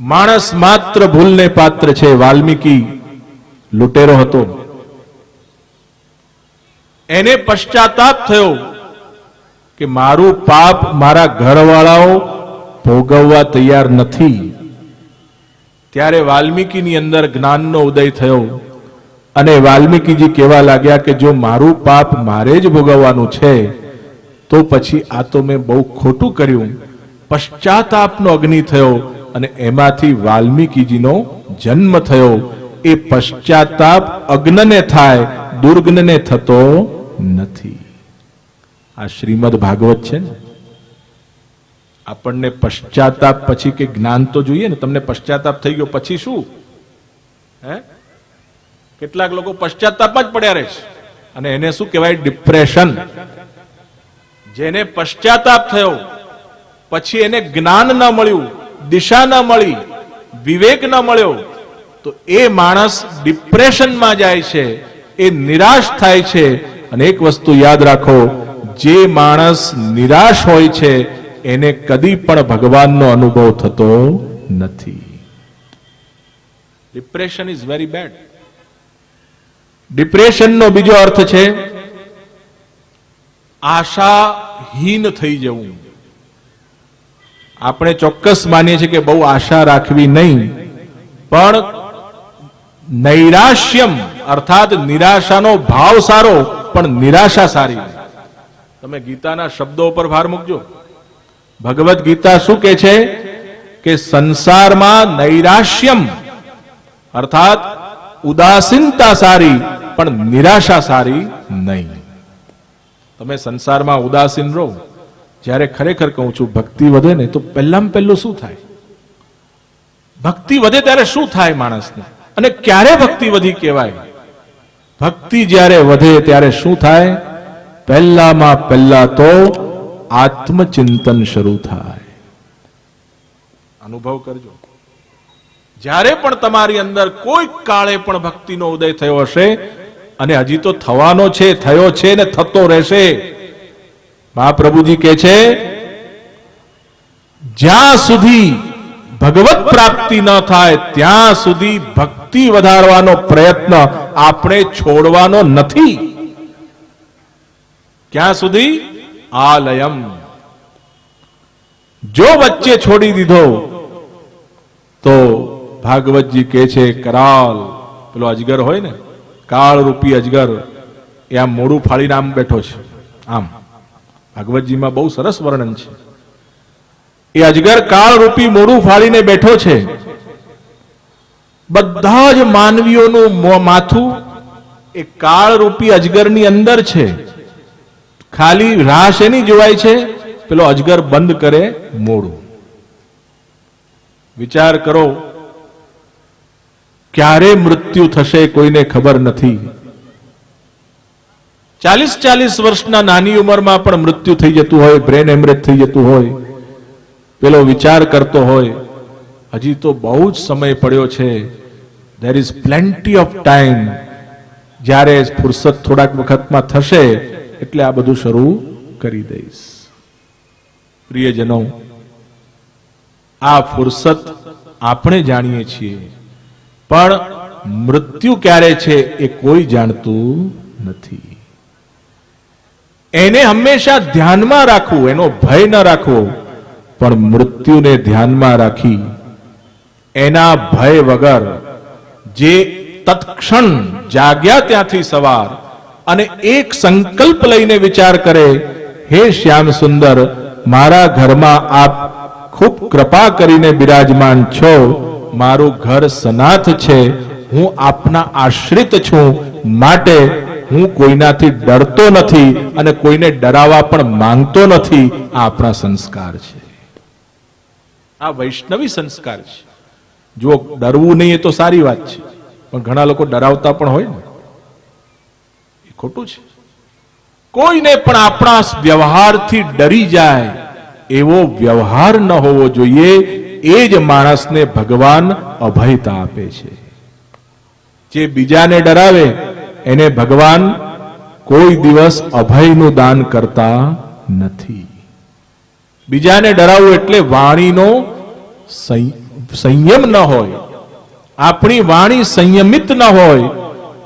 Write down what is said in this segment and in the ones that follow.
માણસ માત્ર ભૂલને પાત્ર છે, વાલ્મીકી લૂંટેરો હતો. એને પશ્ચાતાપ થયો કે મારું પાપ મારા ઘરવાળાઓ ભોગવવા તૈયાર નથી. ત્યારે વાલ્મીકીની અંદર જ્ઞાનનો ઉદય થયો અને વાલ્મીકીજી કહેવા લાગ્યા કે જો મારું પાપ મારે જ ભોગવવાનું છે, તો પછી આ તો મેં બહુ ખોટું કર્યું. પશ્ચાતાપનો અગ્નિ થયો અને એમાંથી વાલ્મીકીજીનો જન્મ થયો. એ પશ્ચાતાપ અગ્નને થાય દુર્ગ્નને થતો નથી. આ શ્રીમદ ભાગવત છે ને? આપણને પશ્ચાતાપ પછી કે જ્ઞાન તો જોઈએ ને, તમને પશ્ચાતાપ થઈ ગયો, પછી શું? હે? કેટલાક લોકો પશ્ચાતાપમાં જ પડ્યા રહે છે. અને એને શું કહેવાય? ડિપ્રેશન. જેને પશ્ચાતાપ થયો, પછી એને જ્ઞાન ન મળ્યું દિશા ન મળી, વિવેક ન મળ્યો, તો એ માણસ ડિપ્રેશનમાં જાય છે, એ નિરાશ થાય છે. અને એક વસ્તુ યાદ રાખો, જે માણસ નિરાશ હોય છે, એને કદી પણ ભગવાનનો અનુભવ થતો નથી. Depression is very bad. ડિપ્રેશનનો બીજો અર્થ છે, આશાહીન થઈ જવું. આપણે ચોક્કસ માનીએ છીએ કે બહુ આશા રાખવી નહીં. પણ નૈરાશ્યમ, અર્થાત નિરાશાનો ભાવ સારો, પણ નિરાશા સારી તમે ગીતાના શબ્દો પર ભાર મૂકજો. ભગવદ્ ગીતા શું કે છે? કે સંસારમાં નૈરાશ્યમ, અર્થાત ઉદાસીનતા સારી, પણ નિરાશા સારી નહીં. તમે સંસારમાં ઉદાસીન રહો. જ્યારે ખરેખર કહું છું, ભક્તિ વધે ને તો પહેલામાં પહેલું શું થાય? ભક્તિ વધે ત્યારે શું થાય માણસને? અને ક્યારે ભક્તિ વધી કહેવાય? ભક્તિ જ્યારે વધે ત્યારે શું થાય? પહેલામાં પહેલા તો આત્મચિંતન શરૂ થાય. અનુભવ કરજો. જ્યારે પણ તમારી અંદર કોઈ કાળે પણ ભક્તિનો ઉદય થયો હશે, અને હજી તો થવાનો છે, થયો છે ને થતો રહેશે મહાપ્રભુજી કે છે, જ્યાં સુધી ભગવત પ્રાપ્તિ ન થાય, ત્યાં સુધી ભક્તિ વધારવાનો પ્રયત્ન આપણે છોડવાનો નથી. ક્યાં સુધી? આલયમ. જો વચ્ચે છોડી દીધો, તો ભાગવતજી કે છે, કરાલ. પેલો અજગર હોય ને કાળ રૂપી અજગર, એ આમ મોડું ફાળીને આમ બેઠો છે, આમ. ભાગવતજીમાં બહુ સરસ વર્ણન છે. એ અજગર કાળ રૂપી મોડું ફાડીને બેઠો છે. બધા જ માનવીઓનું માથું એ કાળ રૂપી અજગરની અંદર છે. ખાલી રાહ શેની જોવાય છે? પેલો અજગર બંધ કરે મોડું વિચાર કરો, ક્યારે મૃત્યુ થશે કોઈને ખબર નથી. ચાલીસ ચાલીસ વર્ષના નાની ઉંમરમાં પણ મૃત્યુ થઈ જતું હોય બ્રેન હેમરેજ થઈ જતું હોય, પેલો વિચાર કરતો હોય, હજી તો બહુ જ સમય પડ્યો છે. There is plenty of time જ્યારે ફુરસત થોડાક વખતમાં થશે, એટલે આ બધું શરૂ કરી દઈશ. પ્રિયજનો, આ ફુરસત આપણે જાણીએ છીએ, પણ મૃત્યુ ક્યારે છે એ કોઈ જાણતું નથી. એને હંમેશા ધ્યાનમાં રાખવું, એનો ભય ન રાખવો, પણ મૃત્યુને ધ્યાનમાં રાખી, એના ભય વગર જે તત્ક્ષણ જાગ્યા ત્યાંથી સવાર અને એક સંકલ્પ લઈને વિચાર કરે, હે શ્યામ સુંદર, મારા ઘરમાં આપ ખૂબ કૃપા કરીને બિરાજમાન છો, મારું ઘર સનાથ છે, હું આપના આશ્રિત છું, માટે હું કોઈનાથી ડરતો નથી અને કોઈને ડરાવવા પણ માંગતો નથી, આ આપણા સંસ્કાર છે. આ વૈષ્ણવી સંસ્કાર છે. જો ડરવું નહીં એ તો સારી વાત છે, પણ ઘણા લોકો ડરાવતા પણ હોય ને. એ ખોટું છે. કોઈને પણ આપણા વ્યવહારથી ડરી જાય, એવો વ્યવહાર ન હોવો જોઈએ, એ જ માણસને ભગવાન અભયતા આપે છે. જે બીજાને ડરાવે એને ભગવાન કોઈ દિવસ અભયનું દાન કરતા નથી. બીજાને ડરાવવું એટલે વાણીનો સંય- સંયમ ન હોય. આપણી વાણી સંયમિત ન હોય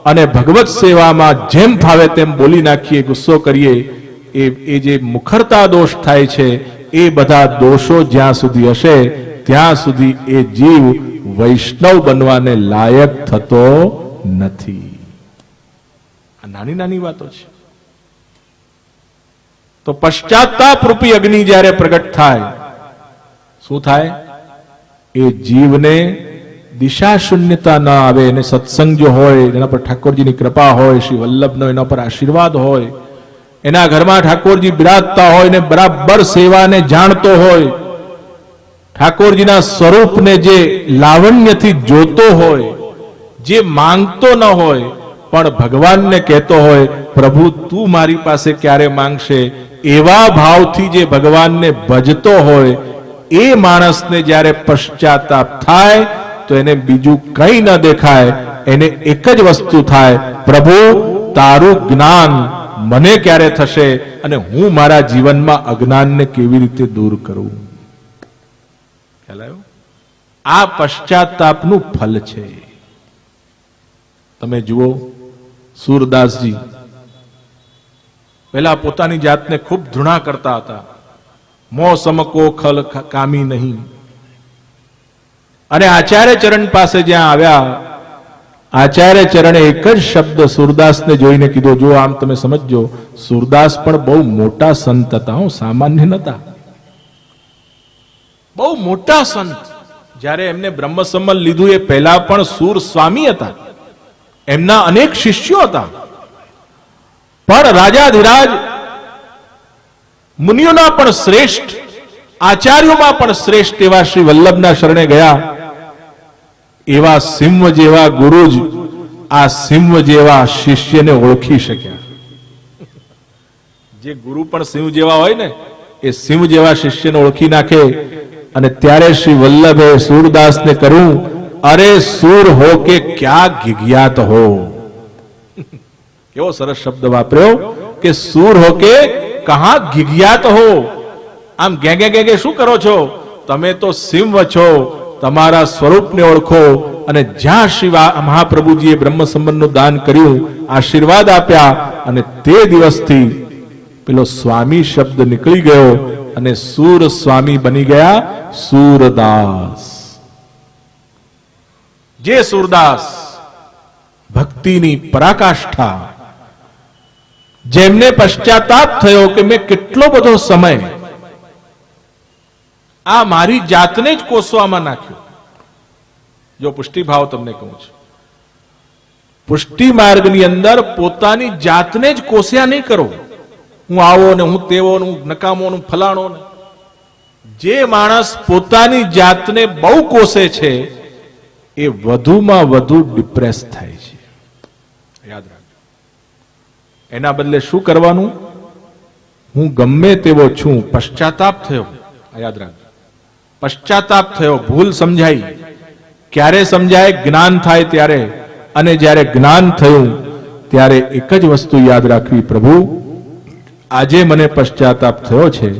અને ભગવત સેવામાં જેમ ફાવે તેમ બોલી નાખીએ, ગુસ્સો કરીએ, એ એ જે મુખરતા દોષ થાય છે, એ બધા દોષો જ્યાં સુધી હશે, ત્યાં સુધી એ જીવ વૈષ્ણવ બનવાને લાયક થતો નથી. નાની નાની વાતો છે. તો પશ્ચાતાપ રૂપી અગ્નિ જ્યારે પ્રગટ થાય, શું થાય? એ જીવને દિશા શૂન્યતા ન આવે, એને સત્સંગ જો હોય, એના પર ઠાકોરજીની કૃપા હોય, શ્રી વલ્લભનો એના પર આશીર્વાદ હોય, એના ઘરમાં ઠાકોરજી બિરાજતા હોય, ને બરાબર સેવાને જાણતો હોય, ઠાકોરજીના સ્વરૂપને જે લાવણ્યથી જોતો હોય, જે માંગતો ન હોય પણ ભગવાનને કહેતો હોય, પ્રભુ, તું મારી પાસે ક્યારે માંગશે? એવા ભાવથી જે ભગવાનને ભજતો હોય, એ માણસને જ્યારે પશ્ચાતાપ થાય, તો એને બીજું કંઈ ન દેખાય. એને એક જ વસ્તુ થાય, પ્રભુ, તારું જ્ઞાન મને ક્યારે થશે અને હું મારા જીવનમાં અજ્ઞાનને કેવી રીતે દૂર કરું? ખ્યાલ આવ્યો? આ પશ્ચાતાપનું ફલ છે. તમે જુઓ સુરદાસજી. પહેલા પોતાની જાતને ખૂબ ધૃણા કરતા હતા. મો સમકો ખલ કામી નહીં. અને આચાર્ય ચરણ પાસે જ્યાં આવ્યા, આચાર્ય ચરણે એક જ શબ્દ સુરદાસને જોઈને કીધો, જો આમ તમે સમજજો, સુરદાસ પણ બહુ મોટા સંત હતા, હું, સામાન્ય નતા. બહુ મોટા સંત. જ્યારે એમને બ્રહ્મ સંમત લીધું એ પહેલા પણ સુર સ્વામી હતા. એમના અનેક શિષ્યો હતા. પણ રાજાધિરાજ મુનિઓના પણ શ્રેષ્ઠ, આચાર્યોમાં પણ શ્રેષ્ઠ એવા શ્રી વલ્લભના શરણે ગયા. એવા સિંહ જેવા ગુરુ જ આ સિંહ જેવા શિષ્યને ઓળખી શક્યા. જે ગુરુ પણ સિંહ જેવા હોય ને, એ સિંહ જેવા શિષ્યને ઓળખી નાખે અને ત્યારે શ્રી વલ્લભે સૂરદાસને કહ્યું અરે સૂર હો કે ક્યાં ગિગ્યાત હો? કેવો સરસ શબ્દ વાપર્યો કે સૂર હો કે કહા ગિગ્યાત હો? આમ ગેંગે ગે ગે ગે શું કરો છો? તમે તો સિંહ છો, તમારા સ્વરૂપને ઓળખો અને જ્યાં શિવા મહાપ્રભુજીએ બ્રહ્મ સંબંધનું દાન કર્યું, આશીર્વાદ આપ્યા અને તે દિવસથી પેલો સ્વામી શબ્દ નીકળી ગયો અને સૂર સ્વામી બની ગયા સૂરદાસ. જે સુરદાસ ભક્તિની પરાકાષ્ઠા. જેમને પશ્ચાતાપ થયો કે મેં કેટલો બધો સમય આ મારી જાતને જ કોસવામાં નાખ્યો. જો પુષ્ટિભાવ તમને કહું છું. પુષ્ટિ માર્ગની અંદર પોતાની જાતને જ કોસ્યા નહીં કરો. હું આવો ને હું તેવો ને નકામો ફલાણો જે માણસ પોતાની જાતને બહુ કોસે છે એ વધુમાં વધુ ડિપ્રેસ થાય છે. યાદ રાખજો. એના બદલે શું કરવાનું? હું ગમે તેવો છું, પશ્ચાતાપ થયો. યાદ રાખજો. પશ્ચાતાપ થયો, ભૂલ સમજાઈ. ક્યારે સમજાય? જ્ઞાન થાય ત્યારે. અને જ્યારે જ્ઞાન થયું, ત્યારે એક જ વસ્તુ યાદ રાખવી, પ્રભુ. આજે મને પશ્ચાતાપ થયો છે.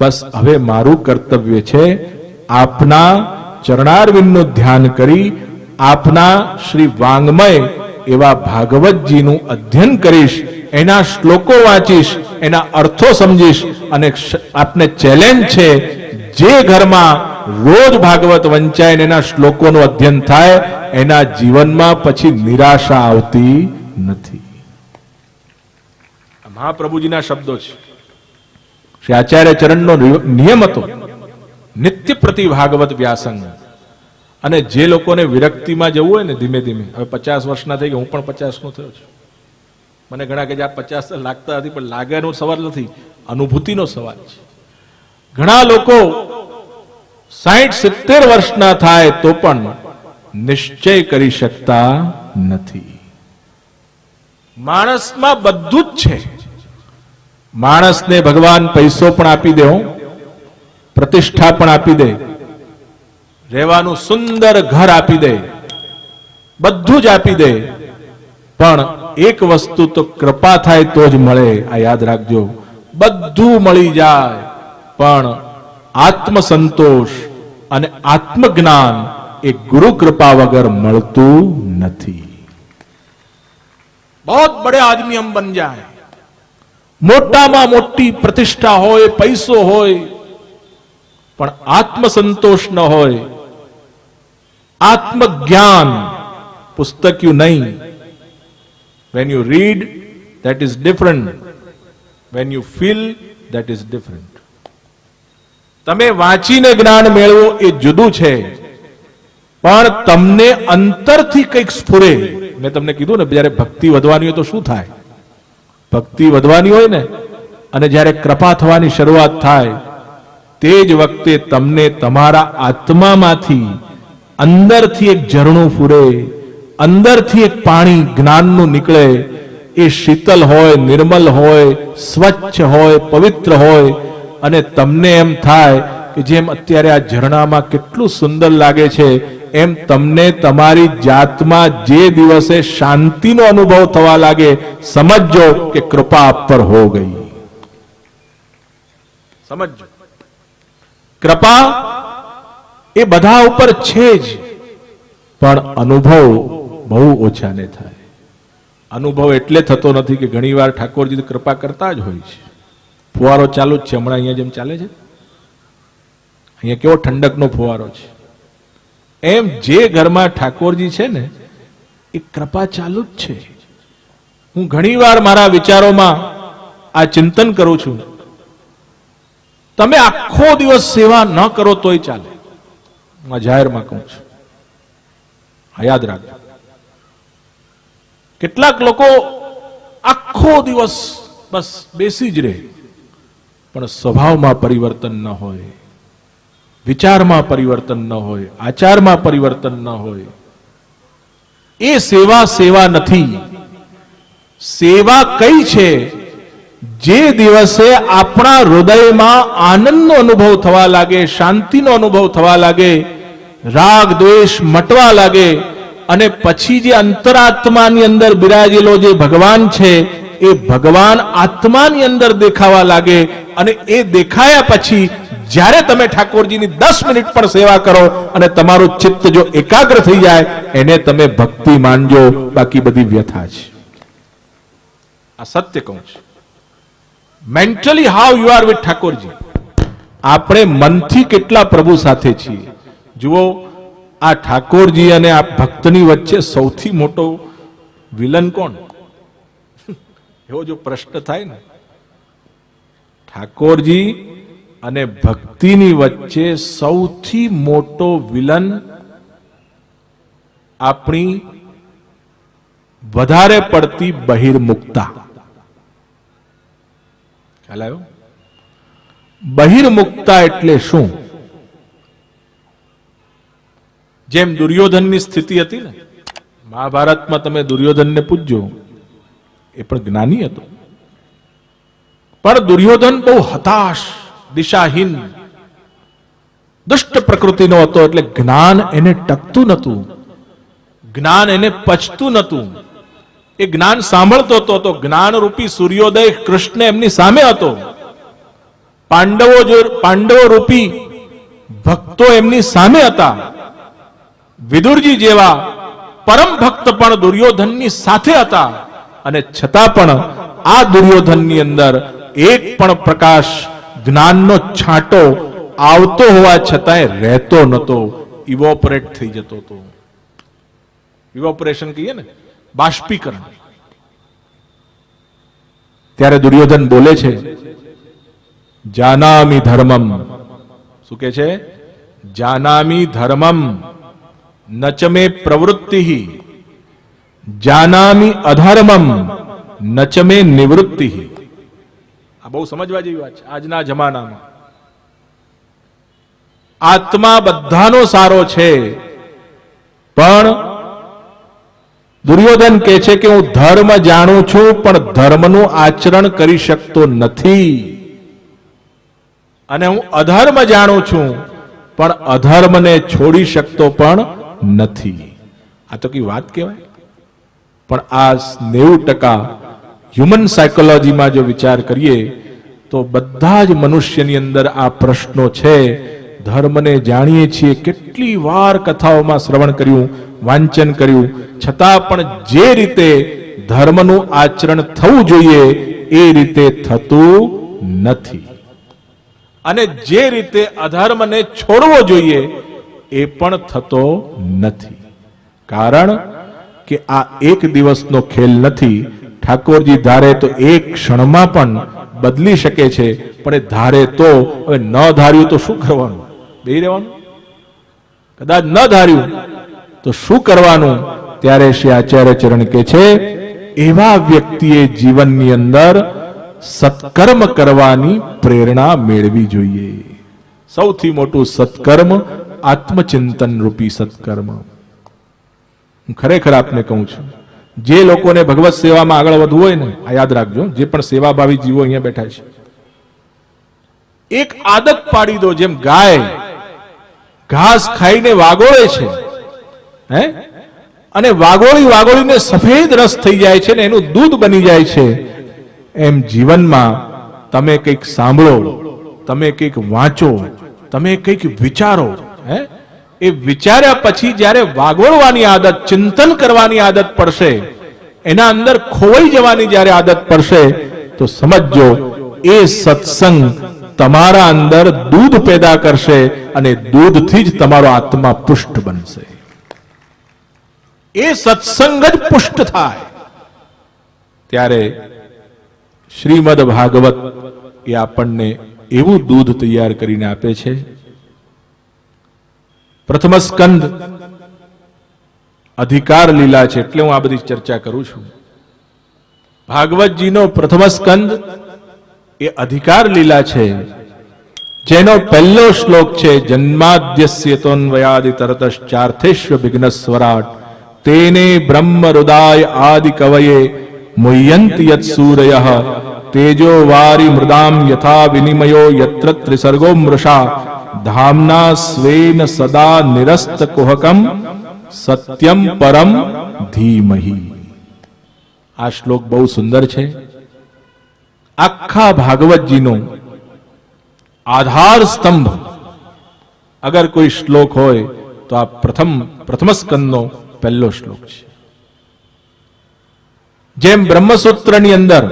બસ હવે મારું કર્તવ્ય છે, આપના ચરણારવિંદનું ધ્યાન કરી આપના શ્રી વાંગમય એવા ભાગવતજીનું અધ્યયન કરીશ, એના શ્લોકો વાંચીશ, એના અર્થો સમજીશ અને આપને ચેલેન્જ છે જે ઘરમાં રોજ ભાગવત વંચાય એના શ્લોકોનું અધ્યયન થાય, એના જીવનમાં પછી નિરાશા આવતી નથી. મહાપ્રભુજીના શબ્દો છે. શ્રી આચાર્ય ચરણનો નિયમ હતો. નિત્ય પ્રતિ ભાગવત વ્યાસંગ. અને જે લોકોને વિરક્તિમાં જવું હોય ને ધીમે ધીમે, હવે પચાસ વર્ષના થઈ ગયા, હું પણ પચાસ નો થયો છું. મને ઘણા કે આ પચાસ લાગતા નથી, પણ લાગેનો સવાલ નથી, અનુભૂતિનો સવાલ છે. ઘણા લોકો સાઠ સિત્તેર વર્ષના થાય તો પણ નિશ્ચય કરી શકતા નથી. માણસમાં બધું જ છે. માણસને ભગવાન પૈસો પણ આપી દે હો. પ્રતિષ્ઠા પણ આપી દે. રહેવાનું સુંદર ઘર આપી દે. બધું જ આપી દે. પણ એક વસ્તુ તો કૃપા થાય તો જ મળે. આ યાદ રાખજો. બધું મળી જાય. પણ આત્મસંતોષ અને આત્મજ્ઞાન એ ગુરુ કૃપા વગર મળતું નથી. બહુત બડે આદમી હમ બન જાય. મોટામાં મોટી પ્રતિષ્ઠા હોય પૈસો હોય પણ આત્મસંતોષ ન હોય, આત્મજ્ઞાન પુસ્તક્યું નહીં. When you read that is different when you feel that is different તમે વાંચીને જ્ઞાન મેળવો એ જુદું છે. પણ તમને અંતરથી કંઈક સ્ફુરે. મેં તમને કીધું ને, જ્યારે ભક્તિ વધવાની હોય તો શું થાય? ભક્તિ વધવાની હોય ને? અને જ્યારે કૃપા થવાની શરૂઆત થાય તે જ વખતે તમને તમારા આત્મામાંથી અંદરથી એક ઝરણું ફૂરે, અંદરથી એક પાણી જ્ઞાનનું નીકળે. એ શીતલ હોય, નિર્મલ હોય, સ્વચ્છ હોય, પવિત્ર હોય. અને તમને એમ થાય કે જેમ અત્યારે આ ઝરણામાં કેટલું સુંદર લાગે છે, એમ તમને તમારી જાતમાં જે દિવસે શાંતિનો અનુભવ થવા લાગે, સમજજો કે કૃપા આપ પર હો ગઈ. સમજજો. કૃપા એ બધા ઉપર છે જ. પણ અનુભવ બહુ ઓછાને થાય. અનુભવ એટલે થતો નથી કે ઘણીવાર ઠાકોરજી કૃપા કરતા જ હોય છે. ફુવારો ચાલુ જ છે. હમણાં અહીંયા જેમ ચાલે છે. અહીંયા કેવો ઠંડકનો ફુવારો છે. એમ જે ઘરમાં ઠાકોરજી છે ને, એ કૃપા ચાલુ જ છે. હું ઘણીવાર મારા વિચારોમાં આ ચિંતન કરું છું. તમે આખો દિવસ સેવા ન કરો તોય ચાલે. હું જાહેરમાં કહું છું. હા, યાદ રાખજો. કેટલાક લોકો આખો દિવસ બસ બેસી જ રહે. પણ સ્વભાવમાં પરિવર્તન ન હોય, વિચારમાં પરિવર્તન ન હોય, આચારમાં પરિવર્તન ન હોય. એ સેવા સેવા નથી. સેવા કઈ છે જે દિવસે આપણા હૃદયમાં આનંદનો અનુભવ થવા લાગે, શાંતિનો અનુભવ થવા લાગે, રાગ, દ્વેષ મટવા લાગે, અને પછી જે અંતરાત્માની અંદર બિરાજેલો જે ભગવાન છે, એ ભગવાન આત્માની અંદર દેખાવા લાગે અને એ દેખાયા પછી જ્યારે તમે ઠાકોરજીની દસ મિનિટ પણ સેવા કરો અને તમારું ચિત્ત જો એકાગ્ર થઈ જાય, એને તમે ભક્તિ માનજો. બાકી બધી વ્યથા છે. આ સત્ય કહું છું. Mentally how you are with Thakorji આપણે મનથી કેટલા પ્રભુ સાથે છીએ? જુઓ, આ ઠાકોરજી અને આ ભક્તની વચ્ચે સૌથી મોટો વિલન કોણ? એવો જો પ્રશ્ન થાય ને. ઠાકોરજી અને ભક્તિની વચ્ચે સૌથી મોટો વિલન આપણી વધારે પડતી બહિર્મુક્તા. ખ્યાલ બહિર્મુક્તા એટલે શું? જેમ દુર્યોધનની સ્થિતિ હતી ને મહાભારતમાં તમે દુર્યોધનને પૂછજો એ પણ જ્ઞાની હતો. પણ દુર્યોધન બહુ હતાશ દિશાહીન દુષ્ટ પ્રકૃતિનો હતો એટલે જ્ઞાન એને ટકતું નતું જ્ઞાન એને પચતું નતું એ જ્ઞાન સાંભળતો હતો તો જ્ઞાનરૂપી સૂર્યોદય કૃષ્ણ એમની સામે હતો. પાંડવો જો પાંડવો રૂપી ભક્તો એમની સામે હતા. વિદુરજી જેવા પરમ ભક્ત પણ દુર્યોધનની સાથે હતા અને છતાં પણ આ દુર્યોધનની અંદર એક પણ પ્રકાશ જ્ઞાનનો છાંટો આવતો હોવા છતાંય રહેતો નતો ઇવોપરેટ થઈ જતો હતો. ઇવોપરેશન કહીએ ને? બાષ્પીકરણ. ત્યારે દુર્યોધન બોલે છે, જાનામી ધર્મમ. શું કે છે? જાનામી ધર્મમ નચમે પ્રવૃત્તિ. જાનામી અધર્મમ નચમે નિવૃત્તિ. આ બહુ સમજવા જેવી વાત છે, આજના જમાનામાં. આત્મા બધાનો સારો છે, પણ દુર્યોધન કહે છે કે હું ધર્મ જાણું છું, પણ ધર્મનું આચરણ કરી શકતો નથી. અને હું અધર્મ જાણું છું, પણ અધર્મને છોડી શકતો પણ નથી. આ તો કઈ વાત કહેવાય? પણ આ નેવું ટકા હ્યુમન સાયકોલોજીમાં જો વિચાર કરીએ, તો બધા જ મનુષ્યની અંદર આ પ્રશ્નો છે ધર્મને જાણીએ છીએ, કેટલી વાર કથાઓમાં શ્રવણ કર્યું, વાંચન કર્યું, છતાં પણ જે રીતે ધર્મનું આચરણ થવું જોઈએ, એ રીતે થતું નથી. અને જે રીતે અધર્મને છોડવો જોઈએ, એ પણ થતો નથી. કારણ કે આ એક દિવસનો ખેલ નથી. ઠાકોરજી ધારે તો એક ક્ષણમાં પણ બદલી શકે છે, પણ એ ધારે તો, હવે ન ધાર્યું તો શું કરવાનું? બેહી રહેવાનું? કદાચ ન ધાર્યું, તો શું કરવાનું? ત્યારે શ્રી આચાર્ય ચરણ કે છે, એવા વ્યક્તિએ જીવનની અંદર સત્કર્મ કરવાની પ્રેરણા મેળવી જોઈએ. સૌથી મોટું સત્કર્મ આત્મચિંતન રૂપી સત્કર્મ. હું ખરેખર આપને કહું છું, જે લોકોને ભગવત સેવામાં આગળ વધવું હોય ને, આ યાદ રાખજો, જે પણ સેવાભાવી જીવો અહીંયા બેઠા છે, એક આદત પાડી દો જેમ ગાય ઘાસ ખાઈને વાગોળે છે, હે? અને વાગોળી વાગોળીને સફેદ રસ થઈ જાય છે ને એનું દૂધ બની જાય છે. એમ જીવનમાં તમે કંઈક સાંભળો, તમે કંઈક વાંચો, તમે કંઈક વિચારો, હે? એ વિચાર્યા પછી જ્યારે વાગોળવાની આદત, ચિંતન કરવાની આદત પડશે, એના અંદર ખોવાઈ જવાની જ્યારે આદત પડશે, તો સમજજો, એ સત્સંગ તમારા અંદર દૂધ પેદા કરશે અને દૂધથી જ તમારો આત્મા પુષ્ટ બનશે. એ સત્સંગ જ પુષ્ટ થાય. ત્યારે શ્રીમદ ભાગવત એ આપણને એવું દૂધ તૈયાર કરીને આપે છે. પ્રથમ સ્કંદ અધિકાર લીલા છે એટલે હું આ બધી ચર્ચા કરું છું. ભાગવતજીનો પ્રથમ સ્કંદ એ અધિકાર લીલા છે. જેનો પહેલો શ્લોક છે, જન્માદ્યસ્ય તોન્વયાદિ તરતશ્ચાર્થેશ્વ વિઘ્ન સ્વરાટ તેને બ્રહ્મ હૃદાય આદિ કવયે મુયંત યત સૂરય, તેજો વારી મૃદામ યથા વિનિમયો યત્ર ત્રિસર્ગો મૃષા, ધામના સ્વેન સદા નિરસ્ત કુહકમ સત્યમ પરમ ધીમહી. આ શ્લોક બહુ સુંદર છે. આખા ભાગવતજીનો આધાર સ્તંભ. અગર કોઈ શ્લોક હોય તો આ પ્રથમ પ્રથમ સ્કંદનો પહેલો શ્લોક છે. જેમ બ્રહ્મસૂત્રની અંદર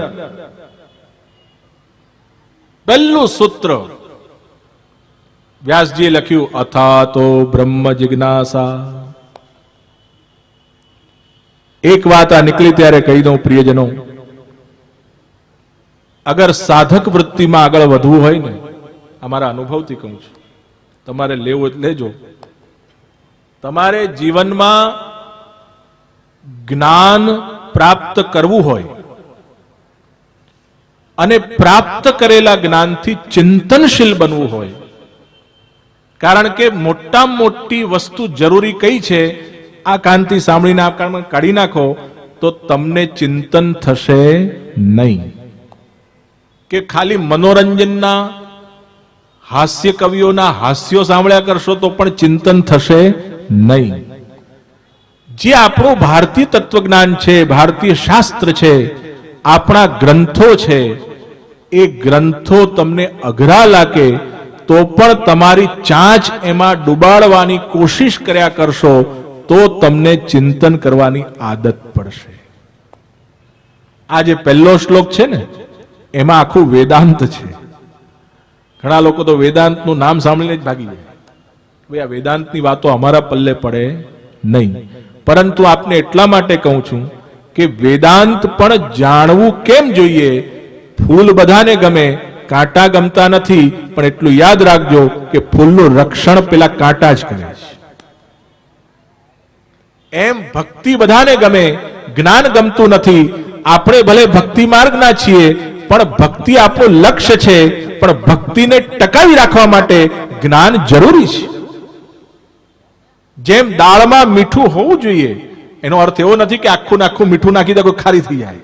પહેલું સૂત્ર વ્યાસજીએ લખ્યું અથા તો બ્રહ્મ જિજ્ઞાસા. એક વાત આ નીકળી ત્યારે કહી દઉં પ્રિયજનો અગર સાધક વૃત્તિમાં આગળ વધવું હોય ને, અમારા અનુભવથી કહું છું. તમારે લેવું એટલે લેજો. તમારે જીવનમાં જ્ઞાન પ્રાપ્ત કરવું હોય અને પ્રાપ્ત કરેલા જ્ઞાનથી ચિંતનશીલ બનવું હોય, કારણ કે મોટામાં મોટી વસ્તુ જરૂરી કઈ છે, આ કાંતિ સાંભળીને આ કાનમાં કાઢી નાખો, તો તમને ચિંતન થશે નહીં. કે ખાલી મનોરંજનના હાસ્ય કવિઓના હાસ્યો સાંભળ્યા કરશો તો પણ ચિંતન થશે નહીં. જે આપણું ભારતીય તત્વજ્ઞાન છે, ભારતીય શાસ્ત્ર છે, આપણા ગ્રંથો છે, એ ગ્રંથો તમને અઘરા લાગે તો પણ તમારી ચાંચ એમાં ડુબાડવાની કોશિશ કર્યા કરશો તો તમને ચિંતન કરવાની આદત પડશે. આ જે પહેલો શ્લોક છે ને એમાં આખું વેદાંત છે. ઘણા લોકો તો વેદાંતનું નામ સાંભળીને જ ભાગી જાય. ભાઈ, આ વેદાંતની વાતો અમારા પલ્લે પડે નહીં. પરંતુ આપને એટલા માટે કહું છું કે વેદાંત પણ જાણવું કેમ જોઈએ? ફૂલ બધાને ગમે, કાંટા ગમતા નથી, પણ એટલું યાદ રાખજો કે ફૂલનું રક્ષણ પેલા કાંટા જ કરે છે. એમ ભક્તિ બધાને ગમે, જ્ઞાન ગમતું નથી. આપણે ભલે ભક્તિ માર્ગના છીએ પણ ભક્તિ આપણું લક્ષ્ય છે. પણ ભક્તિને ટકાવી રાખવા માટે જ્ઞાન જરૂરી છે. જેમ દાળમાં મીઠું હોવું જોઈએ, એનો અર્થ એવો નથી કે આખું આખું મીઠું નાખી દે કોઈ ખારી થઈ જાય.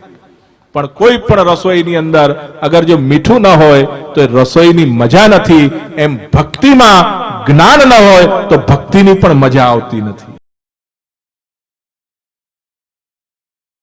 પણ કોઈ પણ રસોઈની અંદર અગર જો મીઠું ન હોય, તો રસોઈની મજા નથી. એમ ભક્તિમાં જ્ઞાન ન હોય, તો ભક્તિની પણ મજા આવતી નથી.